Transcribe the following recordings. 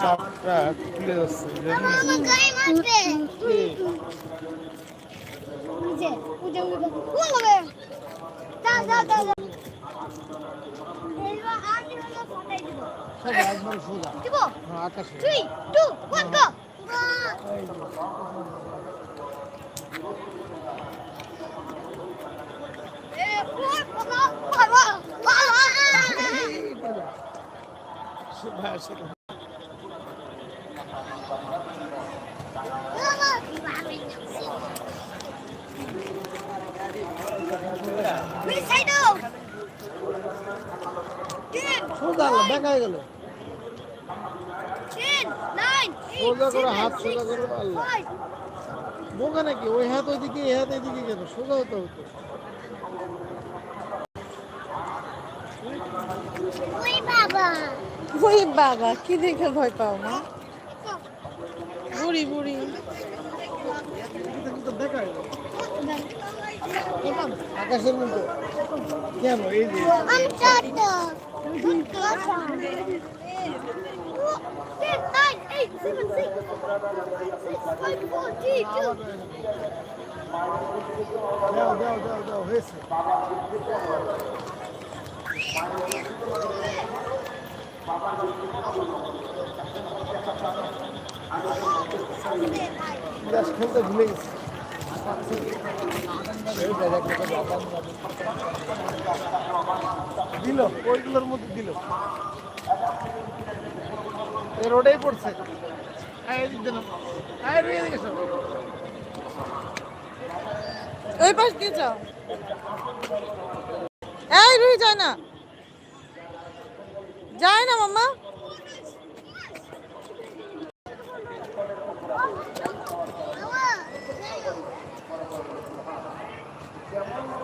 তাপটা খুলে যাচ্ছে আমার আমার গায়ে মারবে কে? যে উঠে উঠে কোন হবে যা যা যা যা এইবার আর কি হলো ফটাই দিব সোজা, একবার সোজা। দিব হ্যাঁ, আকাশে। 3 2 1 গো এ কোন বাবা বাবা সোজা, সোজা। Please say no. Ten, সোজা দেখা গেল। সোজা করে হাত সোজা করে আল্লাহ বোকা নাকি? ওই হাত ওইদিকে এই হাত এদিকে কেন? সোজা হতে হতো। ওই বাবা। ওই কি দেখে ভয় পাও না বুড়ি বুড়ি। আকাশের মধ্যে। কেন? এই যে। দাও দাও দাও দাও হয়েছে খেলতে ভুলে গেছি দিল, ওইগুলোর মধ্যে দিল। রোডেই পড়ছে। ওই পাশ দিয়ে যাও। এই রুই যায় না। যায় না মাম্মা।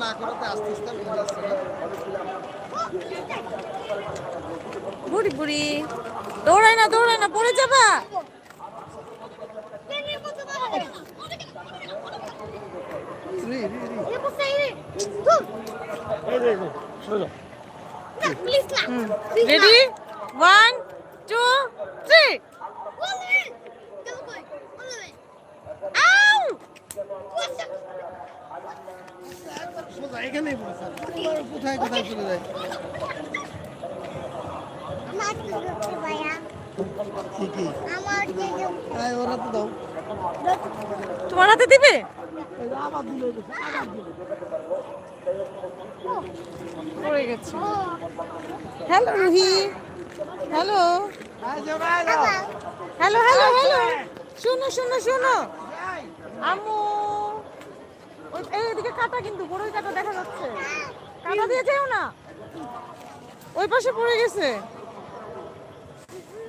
না বুড়ি বুড়ি দৌড়ায় না দৌড়ায় না পড়ে যাবা রেডি ওয়ান টু থ্রি কোথায় তোমার হাতে দিবে? পড়ে গেছে। Hello Ruhi. Hello hello hello hello শোনো শোনো শোনো। আম্মু, ওই এই এদিকে কাটা কিন্তু, বড়ই কাটা দেখা যাচ্ছে। কাটা দিয়ে যেও না। ওই পাশে পড়ে গেছে।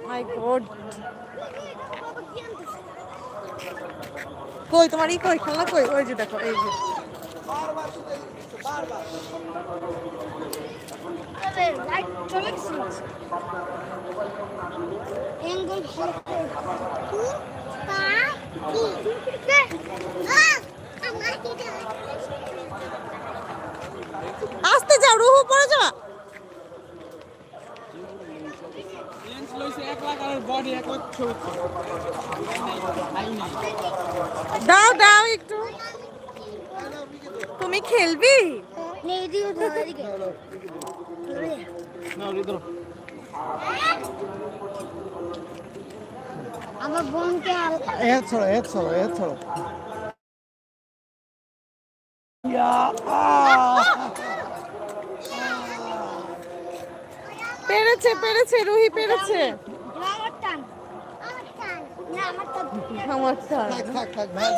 মাই গড কই, তোমার ই কই, খেলনা কই? ওই যে দেখো, এই যে। আরে লাইট চলে আস্তে যাও রুহু পড়ে যাওয়া। দাও দাও একটু। তুমি খেলবি নেই দিও তো এদিকে নাও রে ধরো আমার বোনকে এ ছড়ো এ ছড়ো এ ছড়ো পেরেছে পেরেছে রুহি পেরেছে। আমার টান আমার টান। থাক থাক থাক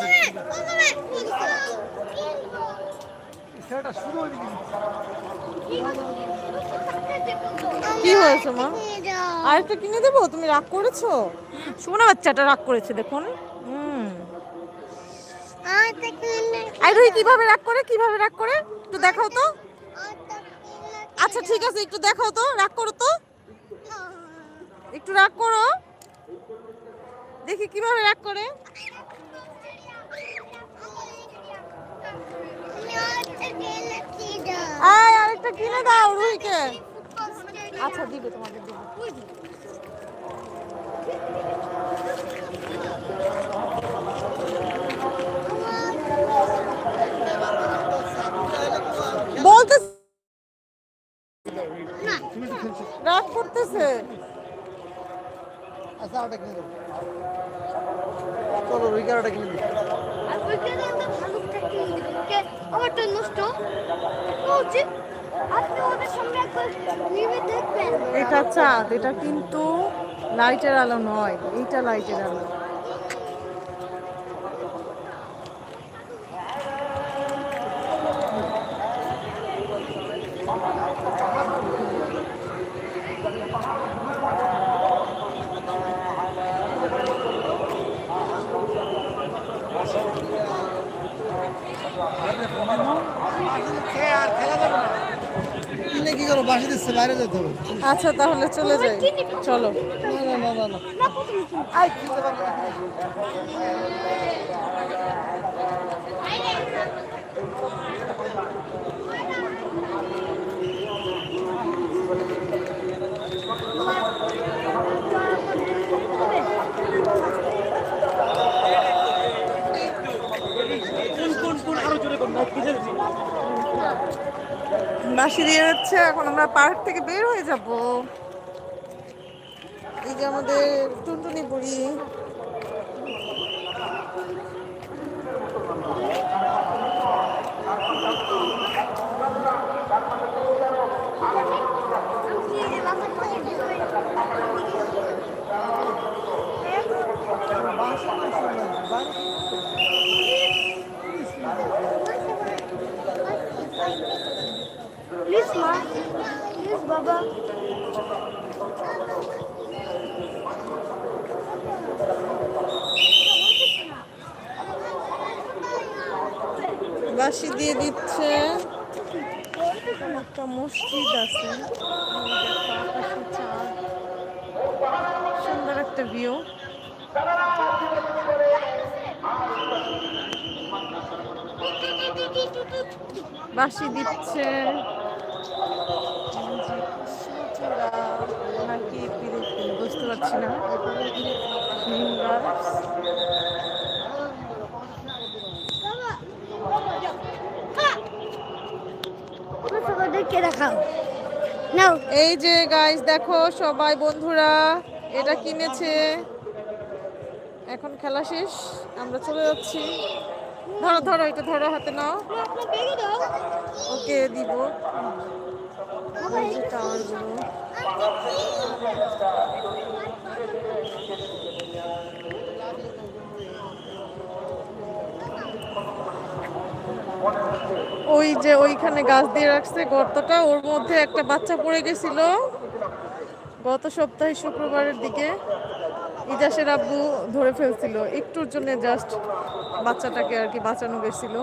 হয়ে কি হয়েছে, মা? আরেকটা কিনে দেবো? তুমি রাগ করেছ? শোনা বাচ্চাটা রাগ করেছে, দেখুন। আর রুই কীভাবে রাগ করে? কীভাবে রাগ করে? একটু দেখাও তো। আচ্ছা ঠিক আছে, একটু দেখাও তো। রাগ করো তো। একটু রাগ করো। দেখি কীভাবে রাগ করে। আয় আরেকটা কিনে দাও রুইকে। আচ্ছা দিবে তোমাকে দিবে। বলতে রাগ করতেছে। আচ্ছা ওটা কিনে দেবো চলো রুইকার ওটা কিনে আমারটা নষ্ট। আপনি ওদের সঙ্গে দেখবেন। এটা চাঁদ, এটা কিন্তু লাইটের আলো নয়, এইটা লাইটের আলো। দিচ্ছে বাইরে যেতে হবে। আচ্ছা তাহলে চলে যাই। চলো। না না না না না আই কিনতে পারব না বাসি দিয়ে যাচ্ছে এখন আমরা পার্ক থেকে বের হয়ে যাব। এই যে আমাদের টুনটুনি বুড়ি। বাসি দিয়ে দিচ্ছে। একটা মসজিদ আছে। সুন্দর একটা ভিউ বাসি দিচ্ছে। বুঝতে পারছি না এই যে গাইস দেখো সবাই বন্ধুরা, এটা কিনেছে। এখন খেলা শেষ, আমরা চলে যাচ্ছি। ধরো ধরো এটা ধরো হাতে নাও। ওকে, দিব। ওই যে ওইখানে গাছ দিয়ে রাখছে গর্তটা, ওর মধ্যে একটা বাচ্চা পড়ে গেছিল গত সপ্তাহে শুক্রবারের দিকে। ইজাসের আব্বু ধরে ফেলছিল। একটুর জন্য জাস্ট বাচ্চাটাকে আর কি বাঁচানো গেছিল।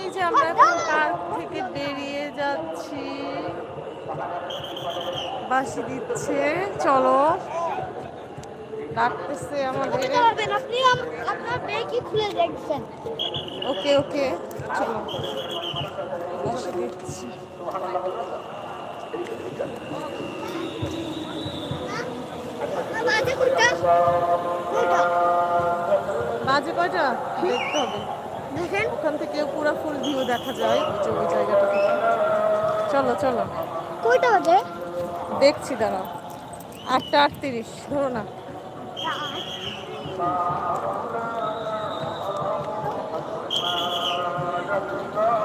এই যে আমরা এখন পার্ক থেকে বেরিয়ে যাচ্ছি? বাসি দিচ্ছে। চলো। ডাকতেছে আমাদের। ওকে ওকে। চলো। বাসি দিচ্ছি। বাজে কয়টা? দেখতে হবে। দেখেন। ওখান থেকে পুরো ফুল ভিউ দেখা যায় ওই ওই জায়গাটা। থেকে চলো চলো। কয়টা বাজে? দেখছি দাঁড়াও। আটটা আটত্রিশ ধরো না। রান্না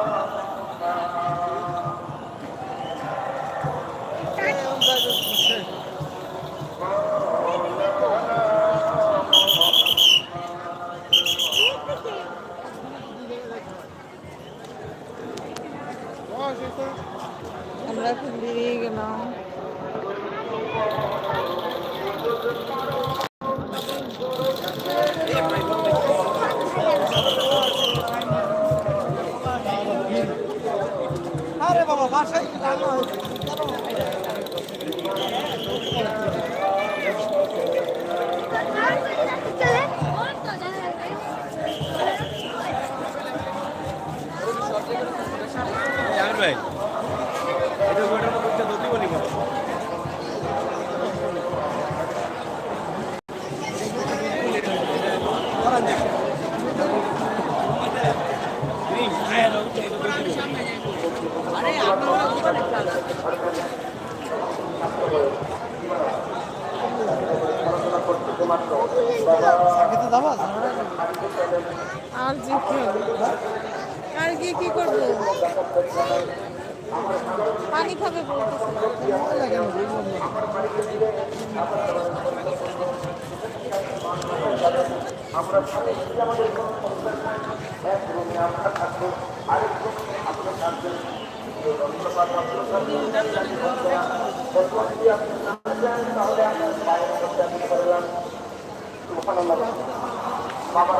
আরে বাবা বাসায় পানি খাবে বলতেছে কি করো কিছু না বলে আমার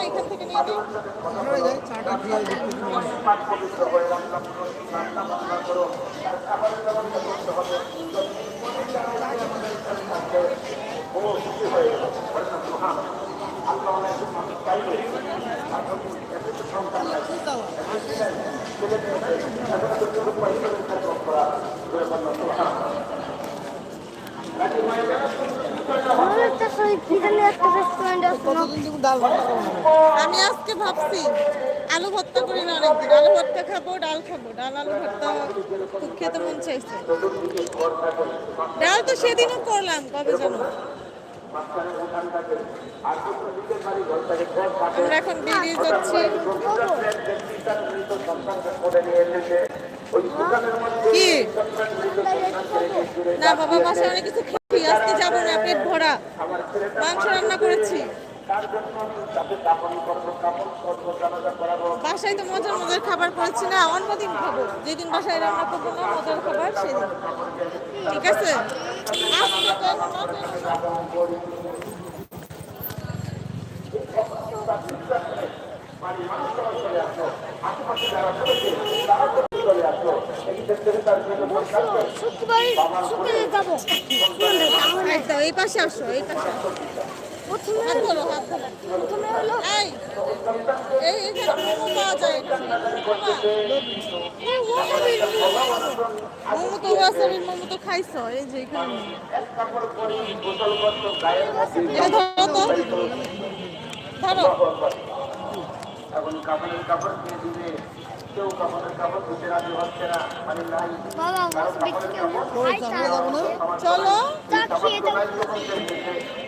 এখান থেকে নিয়ে নিন জানুয়ারি যাই চাটা খেয়ে দেখতে আমার একটা কিখানে একটা রেস্টুরেন্ট আছে না কতদিন তুমি ডাল আমি আজকে ভাবছি, আলু ভর্তা করি না অনেকদিন। আলু ভর্তা খাব, ডাল খাব। ডাল, আলু ভর্তা খুব খেতে মন চাইছে। ডাল তো সেদিনও করলাম, কবে জানো? আমরা এখন বেরিয়ে যাচ্ছি। কি? না, বাবা, বাসায় অনেক কিছু খেয়েছি। আজকে যাব না, পেট ভরা। মাংস রান্না করেছি। বাসায় তো মজার মজার খাবার করেছি না, অন্যদিন খাব। যেদিন বাসায় রান্না করব না, মজার খাবার সেদিন। ঠিক আছে? এই পাশে আসো, এই পাশে আসো। প্রথমে হলো এই এই মোমো পাওয়া যায় মোমো তো ওয়াসাবির মোমো তো খাইছো এই যে এখানে এটা ধরো তো ধরো এখন কাপড়ের কাপড় দিয়ে দিবে কেউ কাপড়ের কাপড় দিতে রাজি হচ্ছে না মানে নাই বাবা আমার বিক্রি করব ওই জানুয়ারি যাব না চলো চা খেয়ে যাব